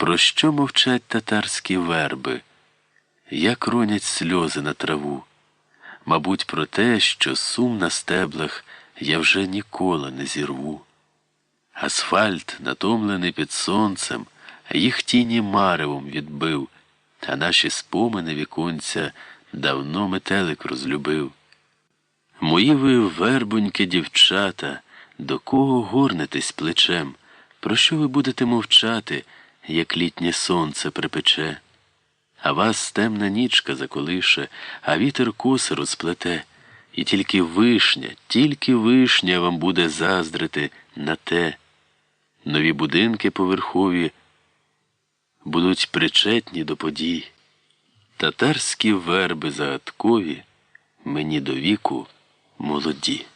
Про що мовчать татарські верби, як ронять сльози на траву? Мабуть, про те, що сум на стеблах я вже ніколи не зірву. Асфальт, натомлений під сонцем, їх тіні маревом відбив, а наші спомини віконця давно метелик розлюбив. Мої ви вербоньки, дівчата, до кого горнетесь плечем? Про що ви будете мовчати, як літнє сонце припече? А вас темна нічка заколише, а вітер коси розплете, і тільки вишня, тільки вишня вам буде заздрити на те. Нові будинки поверхові будуть причетні до подій. Татарські верби загадкові мені до віку молоді.